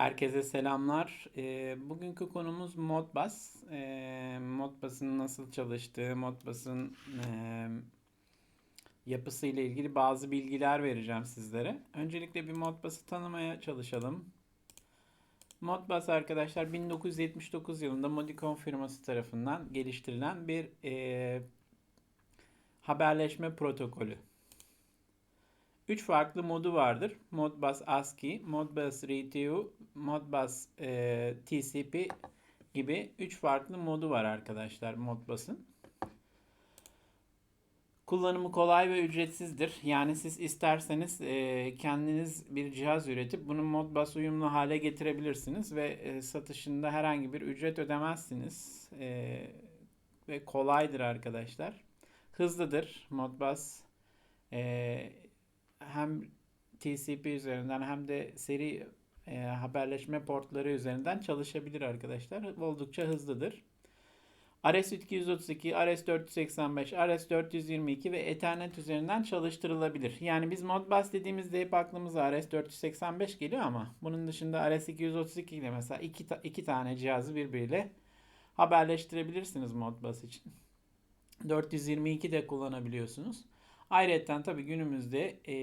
Herkese selamlar. Ee, bugünkü konumuz Modbus. Ee, Modbus'ın nasıl çalıştığı, Modbus'ın e, yapısı ile ilgili bazı bilgiler vereceğim sizlere. Öncelikle bir Modbus'ı tanımaya çalışalım. Modbus arkadaşlar 1979 yılında Modicon firması tarafından geliştirilen bir e, haberleşme protokolü. Üç farklı modu vardır. Modbus ASCII, Modbus RTU, Modbus e, TCP gibi üç farklı modu var arkadaşlar Modbus'ın. Kullanımı kolay ve ücretsizdir. Yani siz isterseniz e, kendiniz bir cihaz üretip bunu Modbus uyumlu hale getirebilirsiniz ve e, satışında herhangi bir ücret ödemezsiniz. E, ve kolaydır arkadaşlar. Hızlıdır Modbus. E, hem TCP üzerinden hem de seri e, haberleşme portları üzerinden çalışabilir arkadaşlar. Oldukça hızlıdır. RS-232, RS-485, RS-422 ve Ethernet üzerinden çalıştırılabilir. Yani biz Modbus dediğimizde hep aklımıza RS-485 geliyor ama bunun dışında RS-232 ile mesela iki, ta iki tane cihazı birbiriyle haberleştirebilirsiniz Modbus için. 422 de kullanabiliyorsunuz. Ayrıca tabii günümüzde e,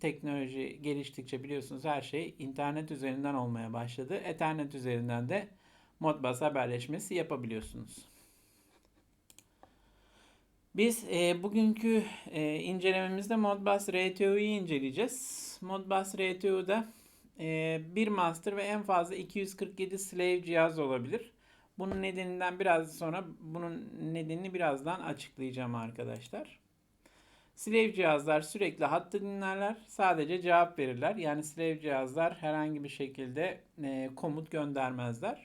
teknoloji geliştikçe biliyorsunuz her şey internet üzerinden olmaya başladı. Ethernet üzerinden de Modbus haberleşmesi yapabiliyorsunuz. Biz e, bugünkü e, incelememizde Modbus RTO'yu inceleyeceğiz. Modbus RTO'da e, bir master ve en fazla 247 slave cihaz olabilir. Bunun nedeninden biraz sonra bunun nedenini birazdan açıklayacağım arkadaşlar. Slave cihazlar sürekli hattı dinlerler. Sadece cevap verirler. Yani slave cihazlar herhangi bir şekilde e, komut göndermezler.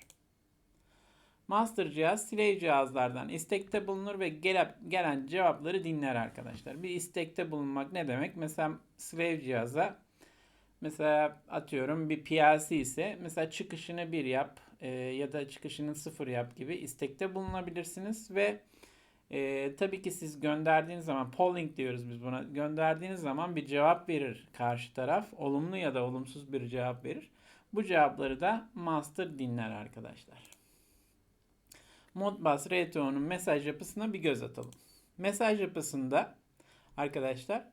Master cihaz slave cihazlardan istekte bulunur ve gele, gelen cevapları dinler arkadaşlar. Bir istekte bulunmak ne demek? Mesela slave cihaza mesela atıyorum bir PLC ise mesela çıkışını bir yap e, ya da çıkışını sıfır yap gibi istekte bulunabilirsiniz ve e, tabii ki siz gönderdiğiniz zaman polling diyoruz biz buna. Gönderdiğiniz zaman bir cevap verir karşı taraf. Olumlu ya da olumsuz bir cevap verir. Bu cevapları da master dinler arkadaşlar. Modbus RTO'nun mesaj yapısına bir göz atalım. Mesaj yapısında arkadaşlar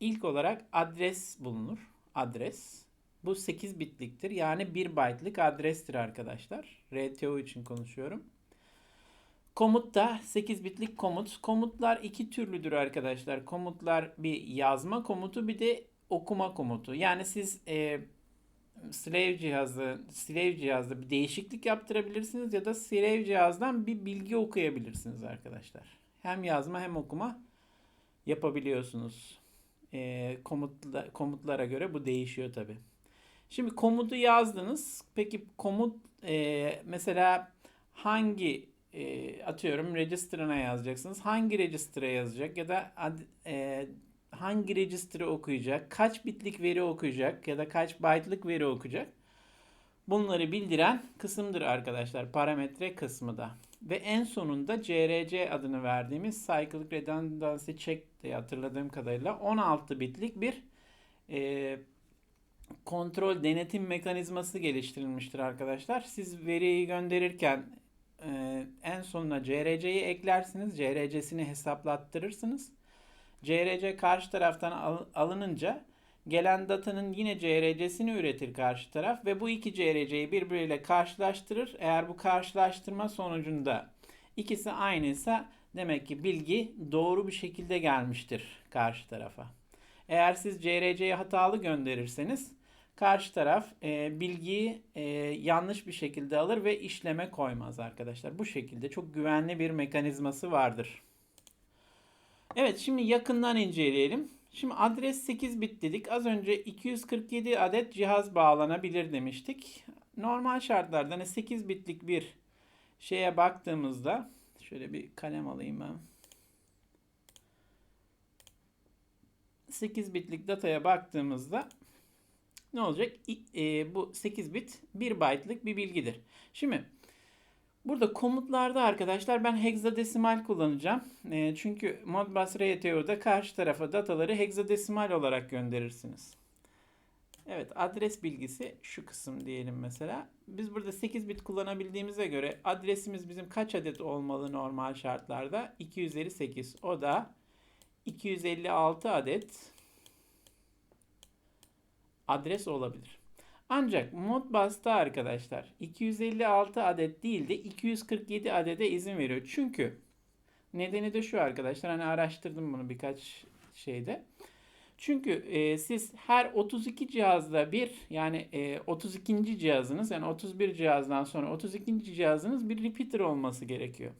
ilk olarak adres bulunur. Adres. Bu 8 bitliktir. Yani 1 byte'lık adrestir arkadaşlar. RTO için konuşuyorum. Komut da 8 bitlik komut. Komutlar iki türlüdür arkadaşlar. Komutlar bir yazma komutu bir de okuma komutu. Yani siz e, slave cihazı, slave cihazda bir değişiklik yaptırabilirsiniz ya da slave cihazdan bir bilgi okuyabilirsiniz arkadaşlar. Hem yazma hem okuma yapabiliyorsunuz. E, komutla, komutlara göre bu değişiyor tabi. Şimdi komutu yazdınız. Peki komut e, mesela hangi e, atıyorum register'ına yazacaksınız. Hangi register'a yazacak ya da e, hangi register'ı okuyacak, kaç bitlik veri okuyacak ya da kaç byte'lık veri okuyacak. Bunları bildiren kısımdır arkadaşlar. Parametre kısmı da. Ve en sonunda CRC adını verdiğimiz Cyclic Redundancy Check diye hatırladığım kadarıyla 16 bitlik bir e, kontrol denetim mekanizması geliştirilmiştir arkadaşlar. Siz veriyi gönderirken e, en sonuna CRC'yi eklersiniz. CRC'sini hesaplattırırsınız. CRC karşı taraftan al, alınınca gelen datanın yine CRC'sini üretir karşı taraf ve bu iki CRC'yi birbiriyle karşılaştırır. Eğer bu karşılaştırma sonucunda ikisi aynıysa demek ki bilgi doğru bir şekilde gelmiştir karşı tarafa. Eğer siz CRC'yi hatalı gönderirseniz karşı taraf e, bilgiyi e, yanlış bir şekilde alır ve işleme koymaz arkadaşlar. Bu şekilde çok güvenli bir mekanizması vardır. Evet şimdi yakından inceleyelim. Şimdi adres 8 bit dedik. Az önce 247 adet cihaz bağlanabilir demiştik. Normal şartlarda hani 8 bitlik bir şeye baktığımızda şöyle bir kalem alayım ben. 8 bitlik dataya baktığımızda ne olacak? E, bu 8 bit 1 byte'lık bir bilgidir. Şimdi burada komutlarda arkadaşlar ben hexadesimal kullanacağım. E, çünkü Modbus RTO'da karşı tarafa dataları hexadesimal olarak gönderirsiniz. Evet adres bilgisi şu kısım diyelim mesela. Biz burada 8 bit kullanabildiğimize göre adresimiz bizim kaç adet olmalı normal şartlarda? 258. O da 256 adet adres olabilir. Ancak Modbus'ta arkadaşlar 256 adet değil de 247 adede izin veriyor. Çünkü nedeni de şu arkadaşlar hani araştırdım bunu birkaç şeyde. Çünkü e, siz her 32 cihazda bir yani e, 32. cihazınız yani 31 cihazdan sonra 32. cihazınız bir repeater olması gerekiyor.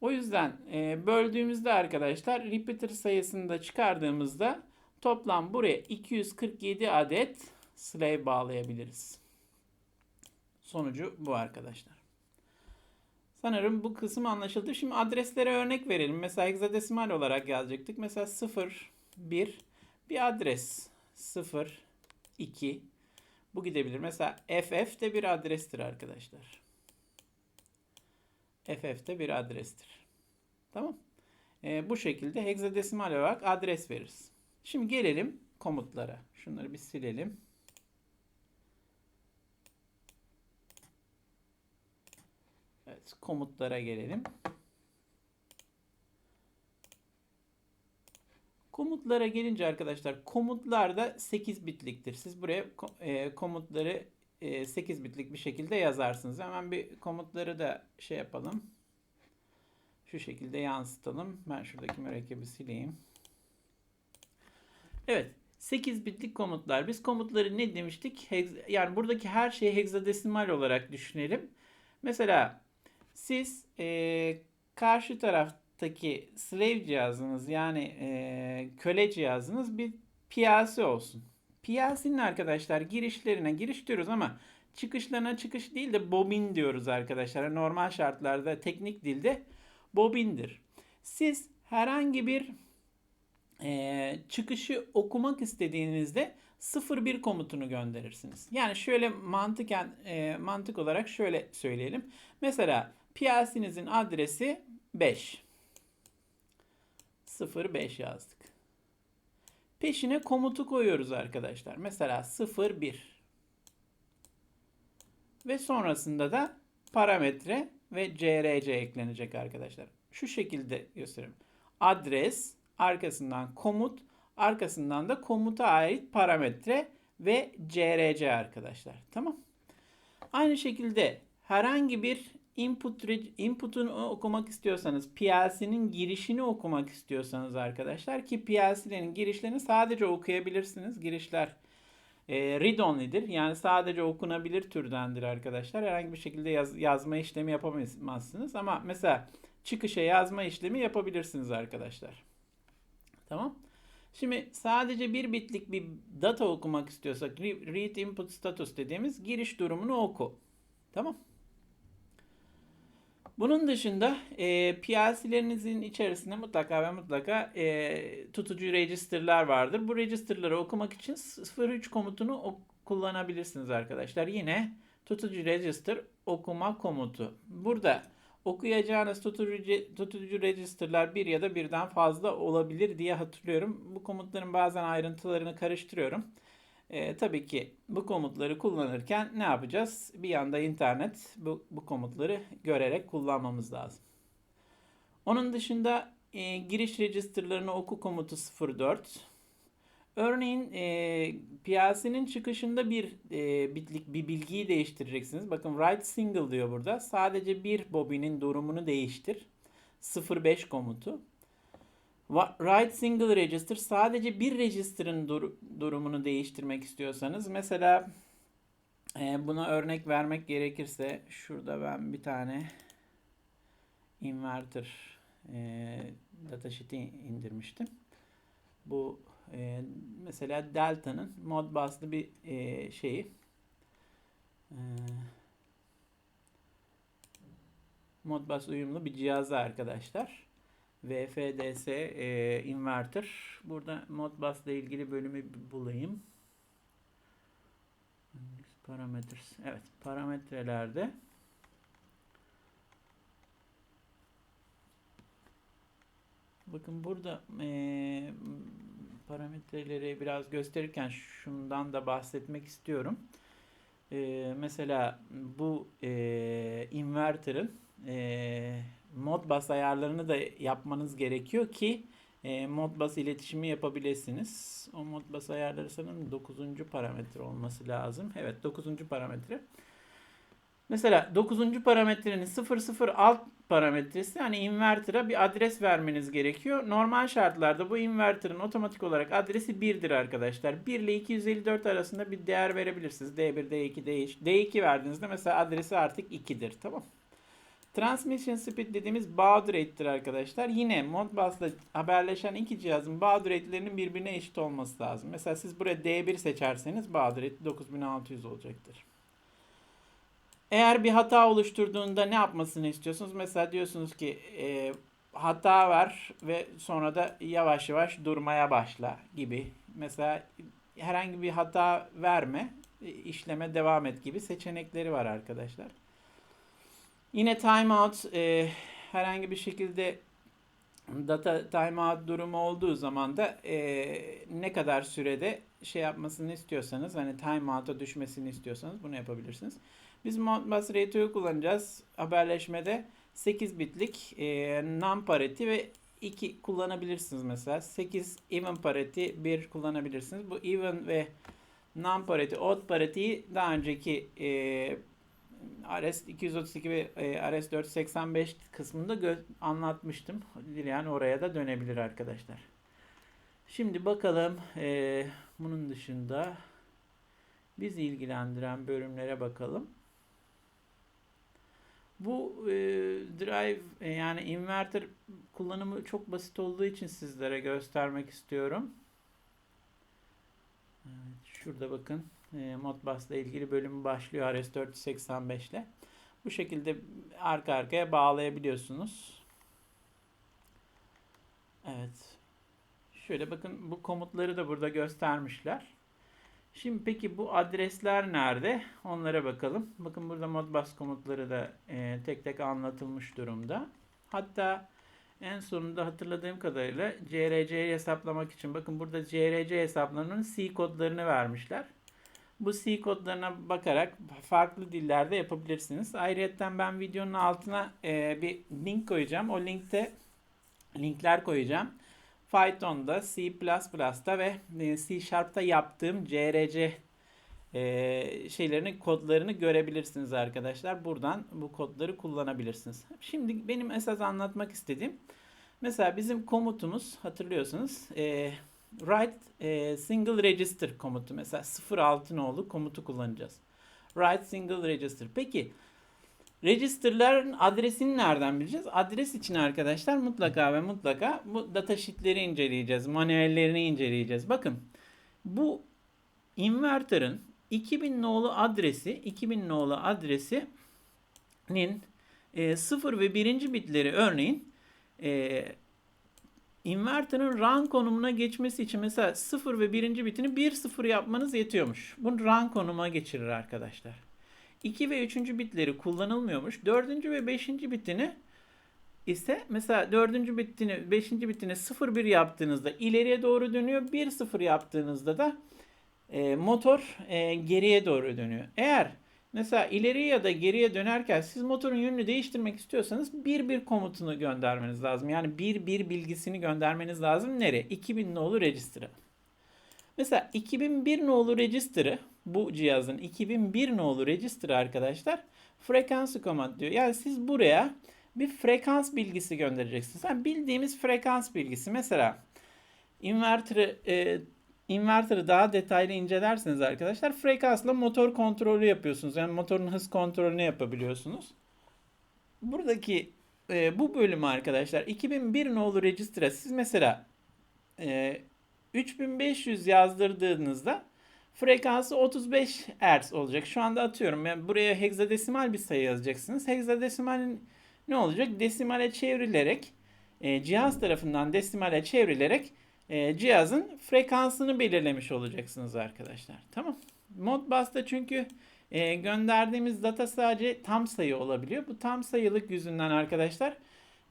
O yüzden e, böldüğümüzde arkadaşlar repeater sayısını da çıkardığımızda toplam buraya 247 adet slave bağlayabiliriz. Sonucu bu arkadaşlar. Sanırım bu kısım anlaşıldı. Şimdi adreslere örnek verelim. Mesela hexadesimal olarak yazacaktık. Mesela 0, 1 bir adres. 0, 2 bu gidebilir. Mesela FF de bir adrestir arkadaşlar. FF de bir adrestir. Tamam. Ee, bu şekilde hexadesimal olarak adres veririz. Şimdi gelelim komutlara. Şunları bir silelim. Evet, komutlara gelelim. Komutlara gelince arkadaşlar komutlar da 8 bitliktir. Siz buraya e, komutları e, 8 bitlik bir şekilde yazarsınız. Hemen bir komutları da şey yapalım. Şu şekilde yansıtalım. Ben şuradaki mürekkebi sileyim. Evet. 8 bitlik komutlar. Biz komutları ne demiştik? Yani buradaki her şeyi hexadesimal olarak düşünelim. Mesela siz e, karşı taraftaki slave cihazınız yani e, köle cihazınız bir piyasi olsun. Piyasinin arkadaşlar girişlerine giriş diyoruz ama çıkışlarına çıkış değil de bobin diyoruz arkadaşlar. Normal şartlarda teknik dilde bobindir. Siz herhangi bir e, çıkışı okumak istediğinizde 01 komutunu gönderirsiniz. Yani şöyle mantıken e, mantık olarak şöyle söyleyelim. Mesela piyasinizin adresi 5. 05 yazdık. Peşine komutu koyuyoruz arkadaşlar. Mesela 01 ve sonrasında da parametre ve crc eklenecek arkadaşlar. Şu şekilde göstereyim. Adres, arkasından komut, arkasından da komuta ait parametre ve crc arkadaşlar. Tamam. Aynı şekilde herhangi bir input input'unu okumak istiyorsanız, PLC'nin girişini okumak istiyorsanız arkadaşlar ki PLC'lerin girişlerini sadece okuyabilirsiniz. Girişler e, read only'dir. Yani sadece okunabilir türdendir arkadaşlar. Herhangi bir şekilde yaz, yazma işlemi yapamazsınız. Ama mesela çıkışa yazma işlemi yapabilirsiniz arkadaşlar. Tamam. Şimdi sadece bir bitlik bir data okumak istiyorsak read input status dediğimiz giriş durumunu oku. Tamam. Bunun dışında e, PLC'lerinizin içerisinde mutlaka ve mutlaka e, tutucu register'lar vardır. Bu register'ları okumak için 03 komutunu kullanabilirsiniz arkadaşlar. Yine tutucu register okuma komutu. Burada okuyacağınız tutucu, tutucu register'lar bir ya da birden fazla olabilir diye hatırlıyorum. Bu komutların bazen ayrıntılarını karıştırıyorum. E, tabii ki bu komutları kullanırken ne yapacağız? Bir yanda internet bu, bu komutları görerek kullanmamız lazım. Onun dışında e, giriş registerlarını oku komutu 04. Örneğin e, piyasenin çıkışında bir e, bitlik bir bilgiyi değiştireceksiniz. Bakın write single diyor burada. Sadece bir bobinin durumunu değiştir. 05 komutu. Write single register sadece bir register'ın dur durumunu değiştirmek istiyorsanız mesela e, buna örnek vermek gerekirse şurada ben bir tane inverter e, datasheet'i indirmiştim. Bu e, mesela Delta'nın Modbus'lı bir e, şeyi e, Modbus uyumlu bir cihazı arkadaşlar. VFDS e, inverter. Burada Modbus ile ilgili bölümü bulayım. Parameters. Evet, parametrelerde Bakın burada e, parametreleri biraz gösterirken şundan da bahsetmek istiyorum. Ee, mesela bu e, inverter'ın e, Modbus ayarlarını da yapmanız gerekiyor ki e, Modbus iletişimi yapabilirsiniz. O Modbus ayarları sanırım 9. parametre olması lazım. Evet 9. parametre. Mesela 9. parametrenin 00 alt parametresi hani inverter'a bir adres vermeniz gerekiyor. Normal şartlarda bu inverter'ın otomatik olarak adresi 1'dir arkadaşlar. 1 ile 254 arasında bir değer verebilirsiniz. D1, D2, D3. D2 verdiğinizde mesela adresi artık 2'dir. Tamam. Transmission speed dediğimiz baud rate'tir arkadaşlar. Yine Modbus'la haberleşen iki cihazın baud rate'lerinin birbirine eşit olması lazım. Mesela siz buraya D1 seçerseniz baud rate 9600 olacaktır. Eğer bir hata oluşturduğunda ne yapmasını istiyorsunuz? Mesela diyorsunuz ki e, hata ver ve sonra da yavaş yavaş durmaya başla gibi. Mesela herhangi bir hata verme, işleme devam et gibi seçenekleri var arkadaşlar. Yine timeout e, herhangi bir şekilde data timeout durumu olduğu zaman da e, ne kadar sürede şey yapmasını istiyorsanız hani timeout'a düşmesini istiyorsanız bunu yapabilirsiniz. Biz Modbus Radio'yu kullanacağız. Haberleşmede 8 bitlik e, non parity ve 2 kullanabilirsiniz mesela. 8 even parity 1 kullanabilirsiniz. Bu even ve non parity, odd parity'yi daha önceki e, RS 232 ve e, RS 485 kısmında anlatmıştım. Yani oraya da dönebilir arkadaşlar. Şimdi bakalım e, bunun dışında bizi ilgilendiren bölümlere bakalım. Bu e, drive e, yani inverter kullanımı çok basit olduğu için sizlere göstermek istiyorum. Evet, şurada bakın e, Modbus ile ilgili bölüm başlıyor RS485 ile. Bu şekilde arka arkaya bağlayabiliyorsunuz. Evet. Şöyle bakın bu komutları da burada göstermişler. Şimdi peki bu adresler nerede? Onlara bakalım. Bakın burada Modbus komutları da e, tek tek anlatılmış durumda. Hatta en sonunda hatırladığım kadarıyla CRC'yi hesaplamak için bakın burada CRC hesaplarının C kodlarını vermişler. Bu C kodlarına bakarak farklı dillerde yapabilirsiniz. Ayrıca ben videonun altına e, bir link koyacağım. O linkte linkler koyacağım. Python'da, C++'da ve e, C Sharp'ta yaptığım CRC e, şeylerini kodlarını görebilirsiniz arkadaşlar. Buradan bu kodları kullanabilirsiniz. Şimdi benim esas anlatmak istediğim mesela bizim komutumuz hatırlıyorsunuz e, write e, single register komutu mesela 06 nolu komutu kullanacağız. Write single register. Peki Register'ların adresini nereden bileceğiz? Adres için arkadaşlar mutlaka ve mutlaka bu datasheet'leri inceleyeceğiz. Manuellerini inceleyeceğiz. Bakın bu inverter'ın 2000 nolu adresi 2000 nolu adresinin e, 0 ve 1. bitleri örneğin e, inverter'ın run konumuna geçmesi için mesela 0 ve 1. bitini 1-0 yapmanız yetiyormuş. Bunu run konuma geçirir arkadaşlar. 2 ve 3. bitleri kullanılmıyormuş. 4. ve 5. bitini ise mesela 4. bitini 5. bitini 0-1 yaptığınızda ileriye doğru dönüyor. 1-0 yaptığınızda da e, motor e, geriye doğru dönüyor. Eğer mesela ileriye ya da geriye dönerken siz motorun yönünü değiştirmek istiyorsanız 1-1 komutunu göndermeniz lazım. Yani 1-1 bilgisini göndermeniz lazım. Nereye? 2000 nolu register'a. Mesela 2001 nolu register'ı bu cihazın 2001 nolu register arkadaşlar frekansı command diyor. Yani siz buraya bir frekans bilgisi göndereceksiniz. Yani bildiğimiz frekans bilgisi. Mesela inverter'ı e, inverter'ı daha detaylı incelerseniz arkadaşlar frekansla motor kontrolü yapıyorsunuz. Yani motorun hız kontrolünü yapabiliyorsunuz. Buradaki e, bu bölümü arkadaşlar 2001 nolu register'a siz mesela e, 3500 yazdırdığınızda frekansı 35 Hz olacak. Şu anda atıyorum. Yani buraya hexadesimal bir sayı yazacaksınız. Hexadesimalin ne olacak? Desimale çevrilerek e, cihaz tarafından desimale çevrilerek e, cihazın frekansını belirlemiş olacaksınız arkadaşlar. Tamam. Modbus'ta çünkü e, gönderdiğimiz data sadece tam sayı olabiliyor. Bu tam sayılık yüzünden arkadaşlar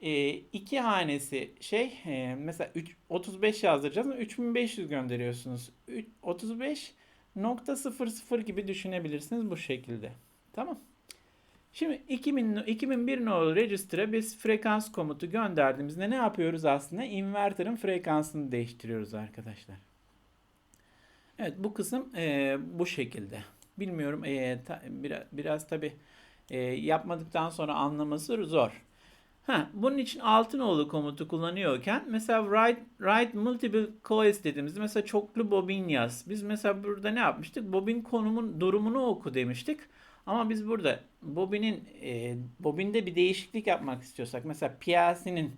e, iki hanesi şey e, mesela 3, 35 yazdıracağız ama 3500 gönderiyorsunuz. 35.00 gibi düşünebilirsiniz bu şekilde. Tamam. Şimdi 2000, 2001 nolu register'a biz frekans komutu gönderdiğimizde ne yapıyoruz aslında? Inverter'ın frekansını değiştiriyoruz arkadaşlar. Evet bu kısım e, bu şekilde. Bilmiyorum e, ta, biraz, biraz tabi e, yapmadıktan sonra anlaması zor. Ha, bunun için Altınoğlu komutu kullanıyorken mesela write, write multiple coils dediğimizde mesela çoklu bobin yaz. Biz mesela burada ne yapmıştık? Bobin konumun durumunu oku demiştik. Ama biz burada bobinin e, bobinde bir değişiklik yapmak istiyorsak mesela PLC'nin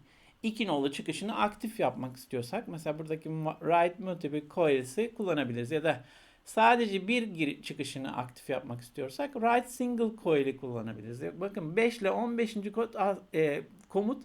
iki nolu çıkışını aktif yapmak istiyorsak mesela buradaki write multiple coils'i kullanabiliriz ya da sadece bir gir çıkışını aktif yapmak istiyorsak write single coil'i kullanabiliriz. Bakın 5 ile 15. kod e, komut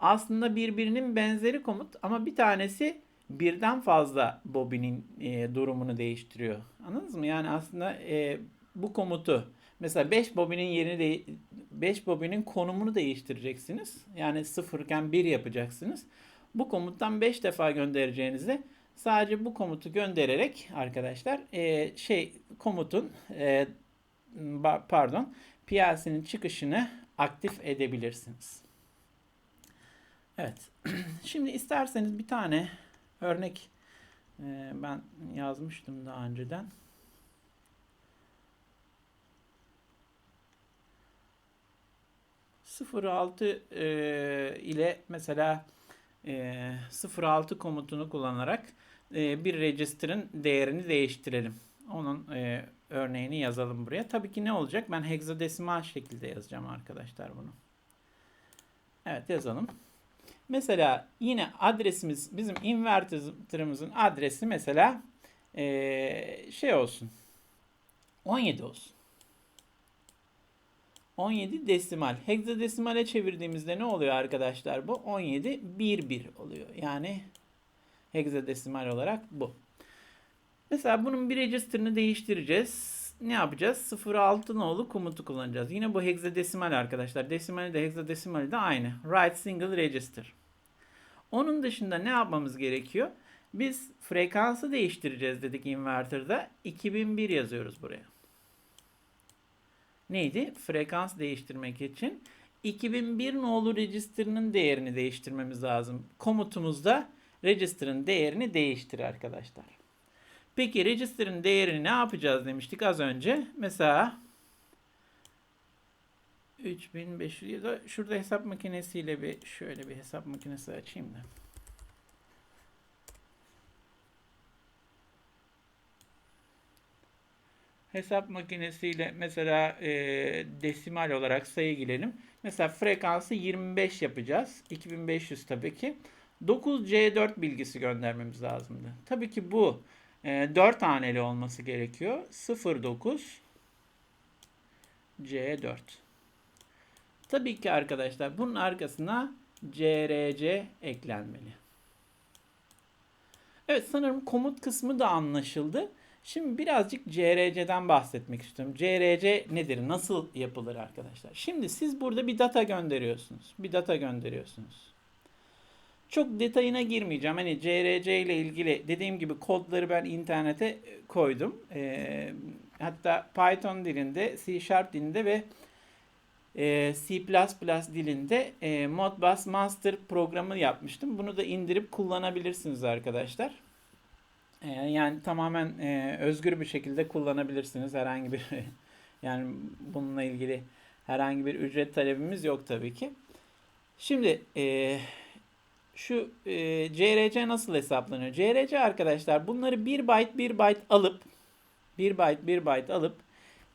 aslında birbirinin benzeri komut ama bir tanesi birden fazla bobinin e, durumunu değiştiriyor. Anladınız mı? Yani aslında e, bu komutu mesela 5 bobinin yerini de 5 bobinin konumunu değiştireceksiniz. Yani 0 iken 1 yapacaksınız. Bu komuttan 5 defa göndereceğinizde sadece bu komutu göndererek arkadaşlar e, şey komutun e, pardon PLC'nin çıkışını aktif edebilirsiniz. Evet. Şimdi isterseniz bir tane örnek e, ben yazmıştım daha önceden. Sıfır altı e, ile mesela e, 06 komutunu kullanarak e, bir register'ın değerini değiştirelim. Onun e, örneğini yazalım buraya. Tabii ki ne olacak? Ben hexadesimal şekilde yazacağım arkadaşlar bunu. Evet yazalım. Mesela yine adresimiz bizim inverter'ımızın adresi mesela ee, şey olsun. 17 olsun. 17 desimal. Hexadesimale çevirdiğimizde ne oluyor arkadaşlar bu? 17 1 1 oluyor. Yani hexadesimal olarak bu. Mesela bunun bir register'ını değiştireceğiz. Ne yapacağız? 06 nolu komutu kullanacağız. Yine bu hexadesimal arkadaşlar. Desimali de hexadesimali de aynı. Write single register. Onun dışında ne yapmamız gerekiyor? Biz frekansı değiştireceğiz dedik inverter'da. 2001 yazıyoruz buraya. Neydi? Frekans değiştirmek için 2001 nolu register'ının değerini değiştirmemiz lazım. Komutumuzda register'ın değerini değiştir arkadaşlar. Peki register'ın değerini ne yapacağız demiştik az önce. Mesela 3500 ya da şurada hesap makinesiyle bir şöyle bir hesap makinesi açayım da. Hesap makinesiyle mesela e, desimal olarak sayı girelim. Mesela frekansı 25 yapacağız. 2500 tabii ki. 9C4 bilgisi göndermemiz lazımdı. Tabii ki bu e, 4 haneli olması gerekiyor. 09 C4. Tabii ki arkadaşlar bunun arkasına CRC eklenmeli. Evet sanırım komut kısmı da anlaşıldı. Şimdi birazcık CRC'den bahsetmek istiyorum. CRC nedir? Nasıl yapılır arkadaşlar? Şimdi siz burada bir data gönderiyorsunuz. Bir data gönderiyorsunuz. Çok detayına girmeyeceğim. Hani CRC ile ilgili dediğim gibi kodları ben internete koydum. Ee, hatta Python dilinde, C Sharp dilinde ve e, C++ dilinde e, Modbus Master programı yapmıştım. Bunu da indirip kullanabilirsiniz arkadaşlar. E, yani tamamen e, özgür bir şekilde kullanabilirsiniz. Herhangi bir yani bununla ilgili herhangi bir ücret talebimiz yok tabii ki. Şimdi e, şu e, CRC nasıl hesaplanıyor? CRC arkadaşlar bunları 1 byte 1 byte alıp 1 byte 1 byte alıp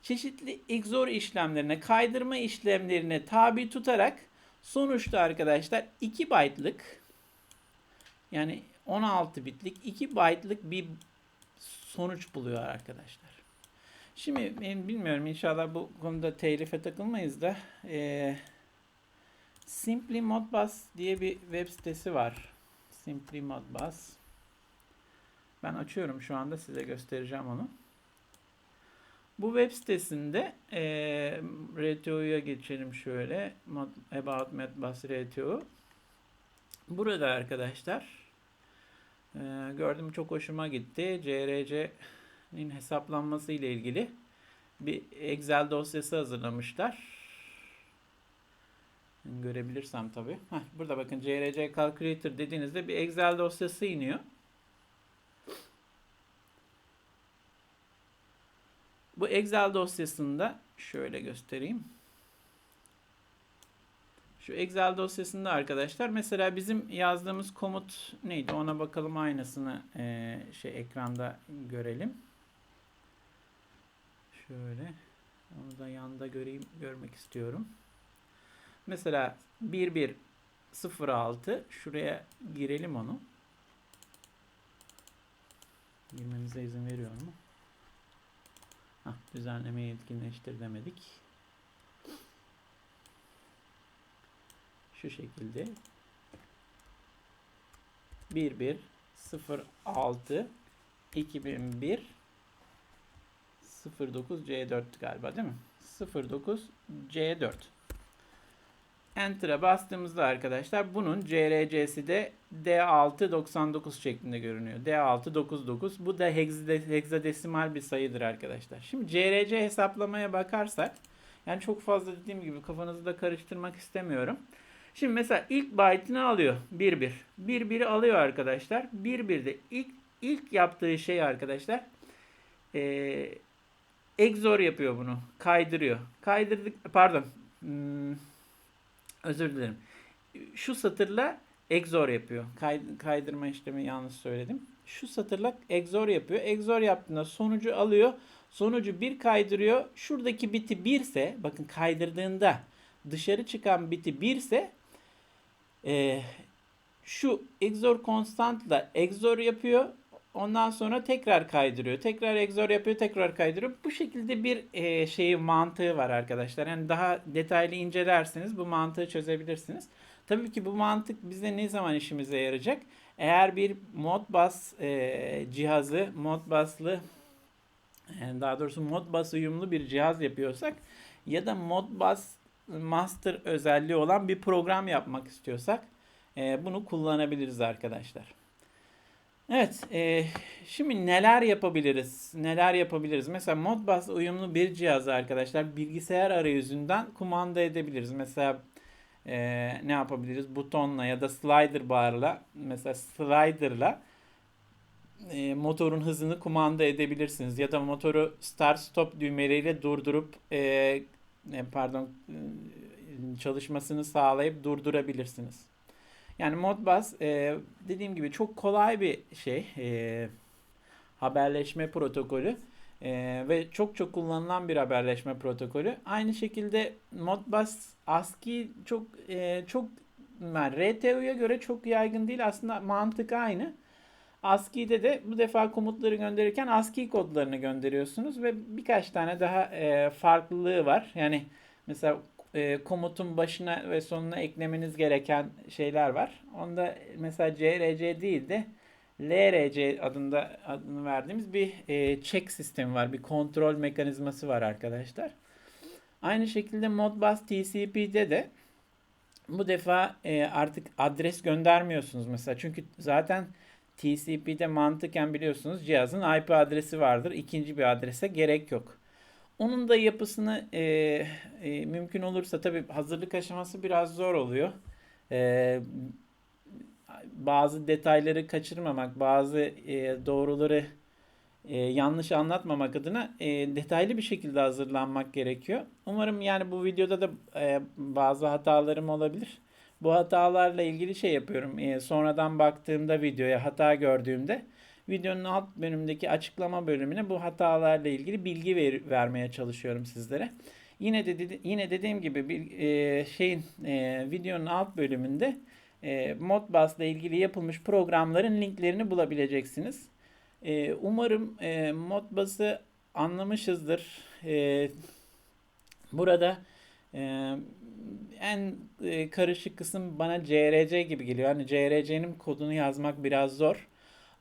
çeşitli XOR işlemlerine, kaydırma işlemlerine tabi tutarak sonuçta arkadaşlar 2 byte'lık yani 16 bitlik 2 byte'lık bir sonuç buluyor arkadaşlar. Şimdi bilmiyorum inşallah bu konuda telife takılmayız da e, Simply Modbus diye bir web sitesi var. Simply Modbus. Ben açıyorum şu anda size göstereceğim onu. Bu web sitesinde e, RTO'ya geçelim şöyle. Mod- About Modbus RTO. Burada arkadaşlar e, gördüm çok hoşuma gitti. CRC'nin hesaplanması ile ilgili bir Excel dosyası hazırlamışlar. Görebilirsem tabii. Heh, burada bakın CRC Calculator dediğinizde bir Excel dosyası iniyor. Bu Excel dosyasında şöyle göstereyim. Şu Excel dosyasında arkadaşlar mesela bizim yazdığımız komut neydi ona bakalım aynısını e, şey ekranda görelim. Şöyle onu da yanda göreyim görmek istiyorum. Mesela 1106 şuraya girelim onu. Girmemize izin veriyor mu? Hah, düzenlemeyi etkinleştir demedik. Şu şekilde 1106 2001 09 C4 galiba değil mi? 09 C4 Enter'a bastığımızda arkadaşlar bunun CRC'si de D699 şeklinde görünüyor. D699 bu da hexadesimal bir sayıdır arkadaşlar. Şimdi CRC hesaplamaya bakarsak yani çok fazla dediğim gibi kafanızı da karıştırmak istemiyorum. Şimdi mesela ilk byte'ını alıyor 11. 11'i alıyor arkadaşlar. 11'de ilk ilk yaptığı şey arkadaşlar ee, XOR yapıyor bunu. Kaydırıyor. Kaydırdık pardon. Hmm, özür dilerim. Şu satırla XOR yapıyor. Kay, kaydırma işlemi yanlış söyledim. Şu satırla XOR yapıyor. XOR yaptığında sonucu alıyor. Sonucu bir kaydırıyor. Şuradaki biti 1 ise bakın kaydırdığında dışarı çıkan biti 1 ise e, şu XOR konstantla XOR yapıyor. Ondan sonra tekrar kaydırıyor. Tekrar XOR yapıyor, tekrar kaydırıyor. Bu şekilde bir e, şeyi mantığı var arkadaşlar. Yani daha detaylı incelerseniz bu mantığı çözebilirsiniz. Tabii ki bu mantık bize ne zaman işimize yarayacak? Eğer bir Modbus e, cihazı, Modbus'lı yani daha doğrusu Modbus uyumlu bir cihaz yapıyorsak ya da Modbus master özelliği olan bir program yapmak istiyorsak e, bunu kullanabiliriz arkadaşlar. Evet, e, şimdi neler yapabiliriz? Neler yapabiliriz? Mesela Modbus uyumlu bir cihazı arkadaşlar bilgisayar arayüzünden kumanda edebiliriz. Mesela e, ne yapabiliriz? Butonla ya da slider barla, mesela slider'la e, motorun hızını kumanda edebilirsiniz. Ya da motoru start stop düğmeleriyle durdurup e, pardon çalışmasını sağlayıp durdurabilirsiniz. Yani Modbus e, dediğim gibi çok kolay bir şey. E, haberleşme protokolü. E, ve çok çok kullanılan bir haberleşme protokolü. Aynı şekilde Modbus ASCII çok e, çok yani RTO'ya göre çok yaygın değil. Aslında mantık aynı. ASCII'de de bu defa komutları gönderirken ASCII kodlarını gönderiyorsunuz ve birkaç tane daha e, farklılığı var. Yani mesela e, komutun başına ve sonuna eklemeniz gereken şeyler var. Onda mesela CRC değil de LRC adında adını verdiğimiz bir e, check sistemi var. Bir kontrol mekanizması var arkadaşlar. Aynı şekilde Modbus TCP'de de bu defa e, artık adres göndermiyorsunuz mesela. Çünkü zaten TCP'de mantıken biliyorsunuz cihazın IP adresi vardır. İkinci bir adrese gerek yok. Onun da yapısını e, e, mümkün olursa tabi hazırlık aşaması biraz zor oluyor. E, bazı detayları kaçırmamak, bazı e, doğruları e, yanlış anlatmamak adına e, detaylı bir şekilde hazırlanmak gerekiyor. Umarım yani bu videoda da e, bazı hatalarım olabilir. Bu hatalarla ilgili şey yapıyorum. E, sonradan baktığımda videoya hata gördüğümde videonun alt bölümündeki açıklama bölümüne bu hatalarla ilgili bilgi ver, vermeye çalışıyorum sizlere. Yine de yine dediğim gibi bir e, şeyin e, videonun alt bölümünde e, Modbus ile ilgili yapılmış programların linklerini bulabileceksiniz. E, umarım e, Modbus'ı anlamışızdır. E, burada en karışık kısım bana CRC gibi geliyor. Hani CRC'nin kodunu yazmak biraz zor.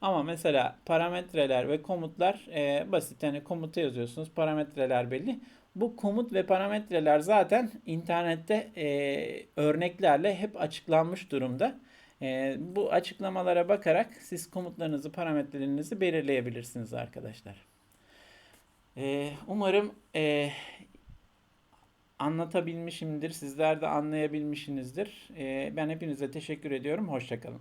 Ama mesela parametreler ve komutlar e, basit. Yani komuta yazıyorsunuz, parametreler belli. Bu komut ve parametreler zaten internette e, örneklerle hep açıklanmış durumda. E, bu açıklamalara bakarak siz komutlarınızı, parametrelerinizi belirleyebilirsiniz arkadaşlar. E, umarım e, anlatabilmişimdir. Sizler de anlayabilmişsinizdir. E, ben hepinize teşekkür ediyorum. Hoşçakalın.